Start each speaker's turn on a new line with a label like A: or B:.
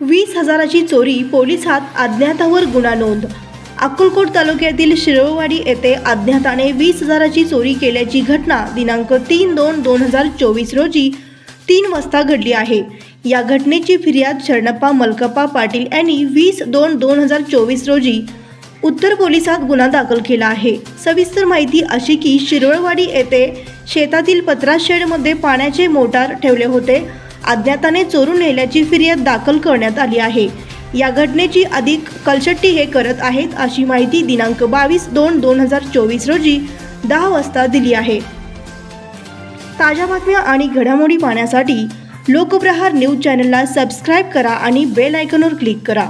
A: वीस हजाराची चोरी पोलिसात अज्ञातावर गुन्हा नोंद. अक्कलकोट तालुक्यातील शिरोळवाडी येथे अज्ञाताने वीस हजाराची चोरी केल्याची घटना दिनांक तीन दोन दोन हजार चोवीस रोजी तीन वाजता घडली आहे. या घटनेची फिर्याद शरणप्पा मलकप्पा पाटील यांनी वीस दोन दोन हजार चोवीस रोजी उत्तर पोलिसात गुन्हा दाखल केला आहे. सविस्तर माहिती अशी की शिरोळवाडी येथे शेतातील पत्रा शेडमध्ये पाण्याचे मोटार ठेवले होते. अज्ञाताने चोरून नेल्याची फिर्याद दाखल करण्यात आली आहे. या घटनेची अधिक कलशट्टी हे करत आहेत अशी माहिती दिनांक बावीस दोन दोन हजार चोवीस रोजी दहा वाजता दिली आहे. ताज्या बातम्या आणि घडामोडी पाहण्यासाठी लोकप्रहार न्यूज चॅनलला सबस्क्राईब करा आणि बेल आयकॉनवर क्लिक करा.